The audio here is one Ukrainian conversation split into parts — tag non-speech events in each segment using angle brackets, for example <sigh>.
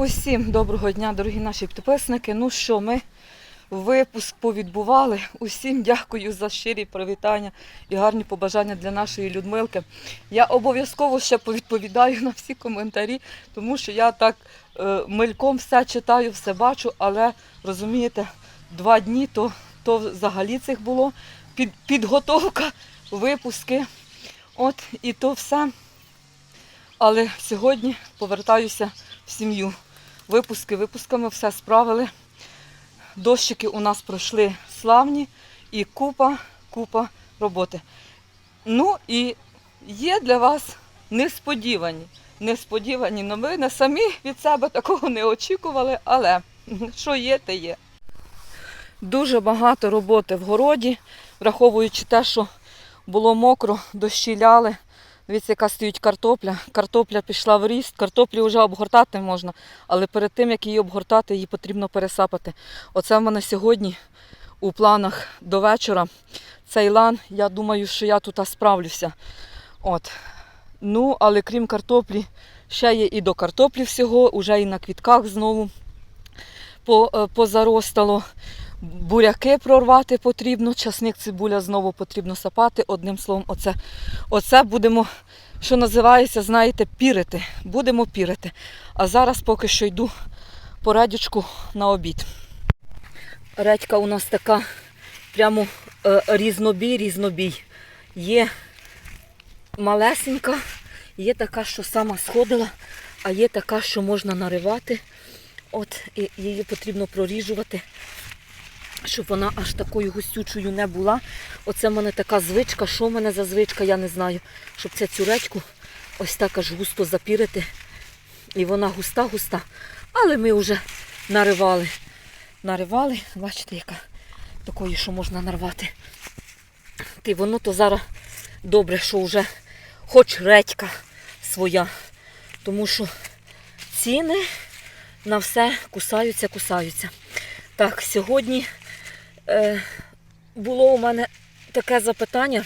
Усім доброго дня, дорогі наші підписники. Ну що, ми випуск повідбували. Усім дякую за щирі привітання і гарні побажання для нашої Людмилки. Я обов'язково ще повідповідаю на всі коментарі, тому що я так е, мельком все читаю, все бачу, але розумієте, два дні то, то взагалі цих було під, підготовка, випуски. От і то все. Але сьогодні повертаюся в сім'ю. Випуски випусками все справили. Дощики у нас пройшли славні і купа, купа роботи. Ну і є для вас несподівані, несподівані новини. Самі від себе такого не очікували, але що є, те є. Дуже багато роботи в городі, враховуючи те, що було мокро, дощі ляли. Дивіться, яка стоїть картопля. Картопля пішла в ріст, картоплю вже обгортати можна, але перед тим, як її обгортати, її потрібно пересапати. Оце в мене сьогодні у планах до вечора. Цей лан, я думаю, що я тут справлюся. От. Ну, але крім картоплі, ще є і до картоплі всього, уже і на квітках знову е, позаростало. Буряки прорвати потрібно, часник, цибуля знову потрібно сапати. Одним словом, оце, оце будемо, що називається, знаєте, пірити. Будемо пірити. А зараз поки що йду по радючку на обід. Редька у нас така прямо е, різнобій, різнобій. Є малесенька, є така, що сама сходила, а є така, що можна наривати. От, і її потрібно проріжувати щоб вона аж такою густючою не була. Оце в мене така звичка. Що в мене за звичка, я не знаю. Щоб цю цюречку ось так аж густо запірити. І вона густа-густа. Але ми вже наривали. Наривали, бачите, яка такої, що можна нарвати. Ти воно то зараз добре, що вже хоч редька своя. Тому що ціни на все кусаються, кусаються. Так, сьогодні було у мене таке запитання,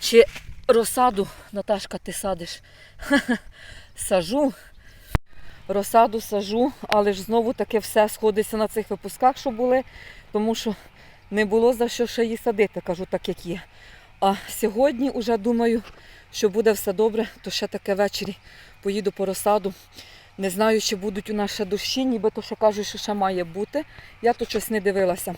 чи розсаду, Наташка, ти садиш? <laughs> Сажу. Розсаду сажу, але ж знову таки все сходиться на цих випусках, що були, тому що не було за що ще її садити, кажу так, як є. А сьогодні вже думаю, що буде все добре, то ще таке ввечері поїду по розсаду. Не знаю, чи будуть у нас ще дощі, ніби то, що кажуть, що ще має бути. Я то щось не дивилася.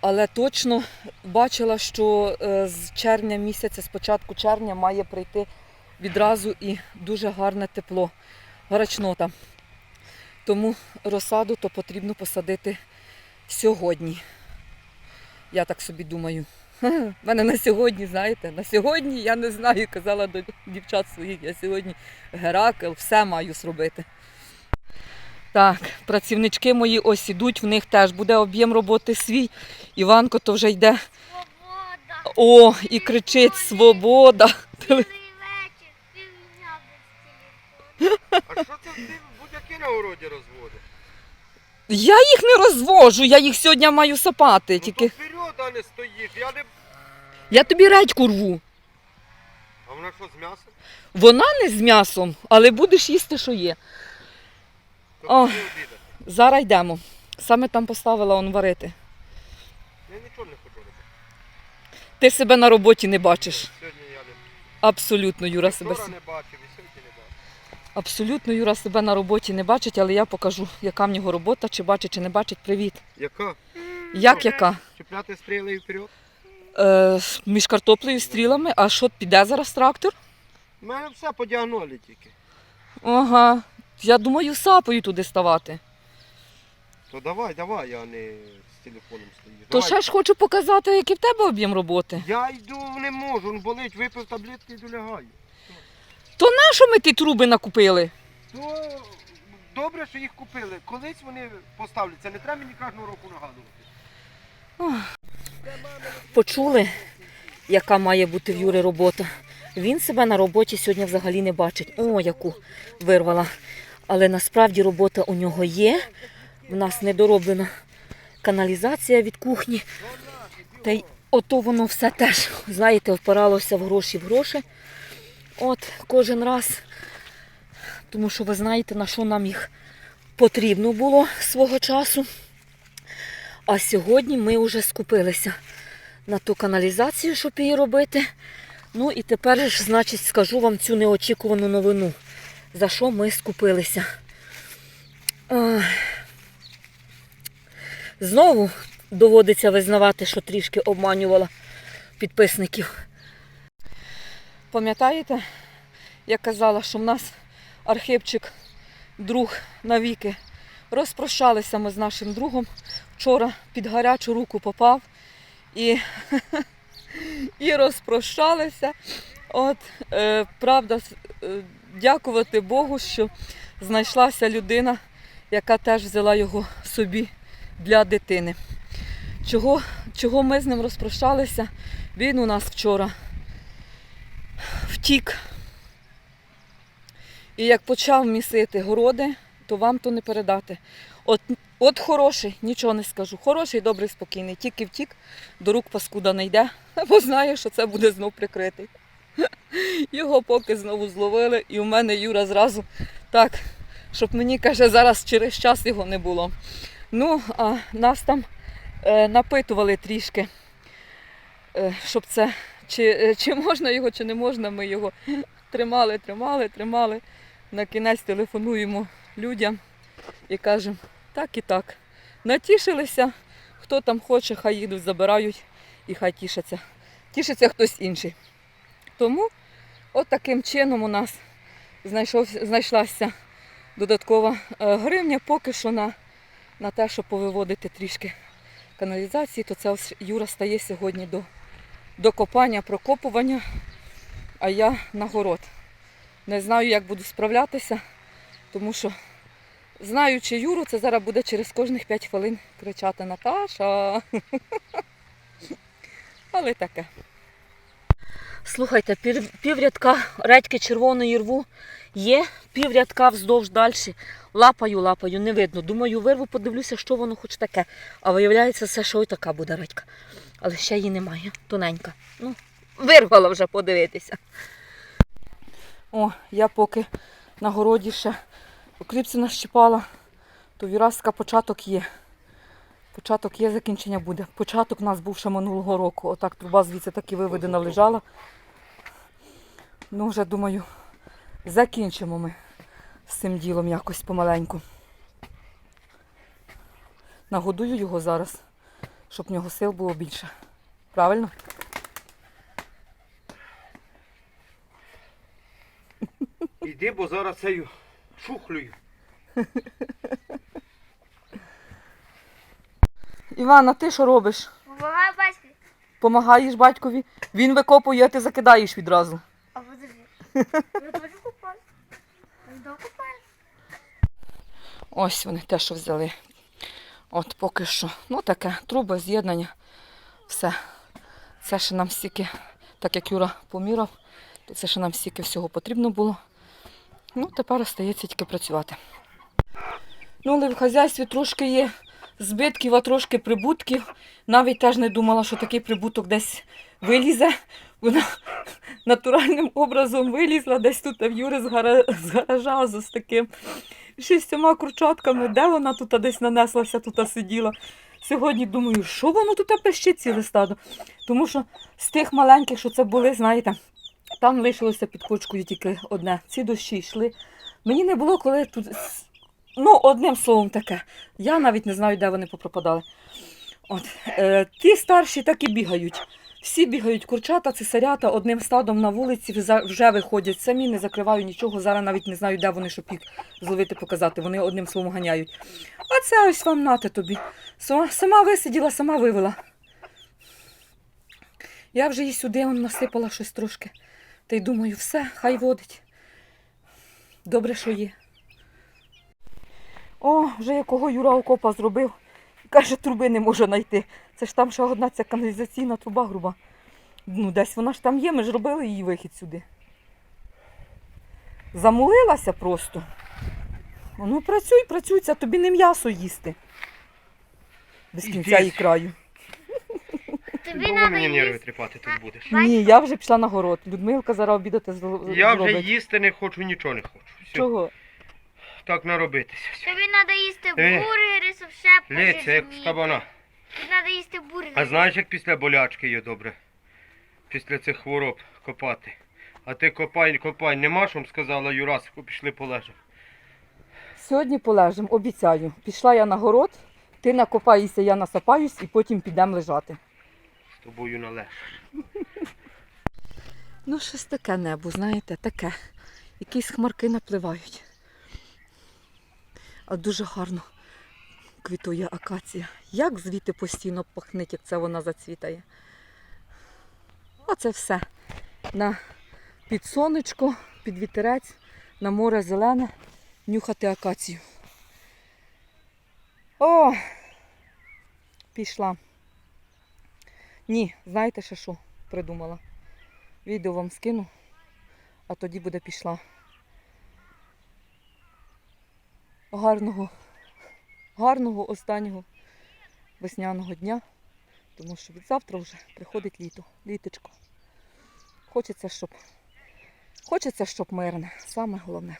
Але точно бачила, що е, з червня місяця, з початку червня, має прийти відразу і дуже гарне тепло, гарачнота. Тому розсаду то потрібно посадити сьогодні. Я так собі думаю. У <laughs> мене на сьогодні, знаєте, на сьогодні я не знаю, казала до дівчат своїх, я сьогодні Геракл, все маю зробити. Так, працівнички мої ось ідуть, в них теж буде об'єм роботи свій. Іванко то вже йде. Свобода! О, і кричить Свобода! Цілий вечір, півдня без телефону. А що це ти будь-які на городі розводиш? Я їх не розвожу, я їх сьогодні маю сапати. Тільки Ну то вперед, а не стоїш. Я не... я тобі редьку рву. А вона що з м'ясом? Вона не з м'ясом, але будеш їсти, що є. То обідати. Зараз йдемо. Саме там поставила он варити. Я нічого не хочу робити. Ти себе на роботі не бачиш. Сьогодні я не Абсолютно, Юра себе. вчора не бачив і сьогодні не бачив. Абсолютно Юра себе на роботі не бачить, але я покажу, яка в нього робота, чи бачить, чи не бачить. Привіт. Яка? Як яка? Чіпляти стріли і вперед? Е, між картоплею і стрілами, а що піде зараз трактор? У мене все по діагоналі тільки. Ага. Я думаю, сапою туди ставати. То давай, давай, я не з телефоном стою. То Давай. ще ж хочу показати, який в тебе об'єм роботи. Я йду, не можу, він болить, випив таблетки і долягаю. То на що ми ті труби накупили? То добре, що їх купили. Колись вони поставляться, не треба мені кожного року нагадувати. Почули, яка має бути в Юри робота. Він себе на роботі сьогодні взагалі не бачить. О, яку вирвала. Але насправді робота у нього є. В нас недороблена каналізація від кухні. Та й ото воно все теж, знаєте, впиралося в гроші в гроші. От кожен раз тому що ви знаєте, на що нам їх потрібно було свого часу. А сьогодні ми вже скупилися на ту каналізацію, щоб її робити. Ну і тепер ж, значить, скажу вам цю неочікувану новину, за що ми скупилися. Знову доводиться визнавати, що трішки обманювала підписників. Пам'ятаєте, я казала, що в нас архипчик, друг навіки. Розпрощалися ми з нашим другом. Вчора під гарячу руку попав і, <laughs> і розпрощалися. От, е, правда, е, дякувати Богу, що знайшлася людина, яка теж взяла його собі для дитини. Чого, чого ми з ним розпрощалися? Він у нас вчора втік. І як почав місити городи, то вам то не передати. От, от хороший, нічого не скажу. Хороший, добрий, спокійний. Тільки втік, до рук паскуда не йде, <laughs> бо знає, що це буде знов прикритий. <laughs> Його поки знову зловили, і у мене Юра зразу так, щоб мені каже, зараз через час його не було. Ну, а нас там е, напитували трішки, е, щоб це, чи, е, чи можна його, чи не можна, ми його <laughs> тримали, тримали, тримали. На кінець телефонуємо людям і кажемо, так і так. Натішилися, хто там хоче, хай їдуть, забирають і хай тішаться. Тішиться хтось інший. Тому от таким чином у нас знайшов, знайшлася додаткова е, гривня поки що на, на те, щоб повиводити трішки каналізації, то це ось Юра стає сьогодні до, до копання, прокопування, а я на город. Не знаю, як буду справлятися, тому що, знаючи Юру, це зараз буде через кожних 5 хвилин кричати Наташа. <laughs> Але таке. Слухайте, піврядка редьки червоної рву є, піврядка вздовж далі. Лапаю, лапаю, не видно. Думаю, вирву, подивлюся, що воно хоч таке. А виявляється, все, що й така буде редька. Але ще її немає, тоненька. Ну, вирвала вже подивитися. О, я поки на городі ще окріпці нащипала, то віразка початок є. Початок є, закінчення буде. Початок у нас був ще минулого року. Отак труба звідси так і виведена лежала. Ну, вже думаю, закінчимо ми з цим ділом якось помаленьку. Нагодую його зараз, щоб в нього сил було більше. Правильно? Іди, бо зараз цею шухлюю. <laughs> Івана, ти що робиш? Помагай батьку. Помагаєш батькові, він викопує, а ти закидаєш відразу. А подожди. <laughs> Я теж купаю. Я купаю. Ось вони те, що взяли. От поки що. Ну таке, труби, з'єднання. Все. Це ще нам стільки, так як Юра поміряв, то це ще нам стільки всього потрібно було. Ну, тепер остається тільки працювати. Ну, але в хазяйстві трошки є збитків, а трошки прибутків. Навіть теж не думала, що такий прибуток десь вилізе. Вона натуральним образом вилізла десь тут в Юри з, гара... з гаража з таким шістьома курчатками. Де вона тут десь нанеслася, тут сиділа. Сьогодні думаю, що воно тут пищить ціле стадо. Тому що з тих маленьких, що це були, знаєте, там лишилося під кочкою тільки одне. Ці дощі йшли. Мені не було коли тут. Ну, одним словом таке. Я навіть не знаю, де вони попропадали. От, е, ті старші так і бігають. Всі бігають курчата, цесарята одним стадом на вулиці вже- виходять самі, не закриваю нічого. Зараз навіть не знаю, де вони, щоб їх зловити, показати. Вони одним словом ганяють. А це ось вам нате тобі. Сама, висиділа, сама вивела. Я вже їй сюди насипала щось трошки. Та й думаю, все, хай водить. Добре, що є. О, вже якого Юра окопа зробив. Каже, труби не може знайти. Це ж там ще одна ця каналізаційна труба груба. Ну, десь вона ж там є, ми ж робили її вихід сюди. Замулилася просто. Ну працюй, працюй, це тобі не м'ясо їсти. Без кінця і краю. Тобі Довго треба мені нерви їсти. тріпати тут будеш. Ні, я вже пішла на город. Людмилка зараз обідати зро- Я вже зробить. їсти не хочу, нічого не хочу. Все. Чого? так наробитися. Тобі треба їсти Е. бургери, щоб ще Лється, як з пожирніти. кабана. Тобі треба їсти бургери. А знаєш, як після болячки є добре? Після цих хвороб копати. А ти копай, копай, нема, що сказала Юрасику, пішли полежимо. Сьогодні полежимо, обіцяю. Пішла я на город, ти накопаєшся, я насапаюсь і потім підемо лежати. Тобою належ. <laughs> Ну, щось таке небо, знаєте, таке. Якісь хмарки напливають. А дуже гарно квітує акація. Як звідти постійно пахнить, як це вона зацвітає. Оце все. На під сонечко, під вітерець, на море зелене, нюхати акацію. О! Пішла. Ні, знаєте ще що придумала? Відео вам скину, а тоді буде пішла. Гарного, гарного останнього весняного дня, тому що від завтра вже приходить літо, літочко. Хочеться, щоб, хочеться, щоб мирне, саме головне.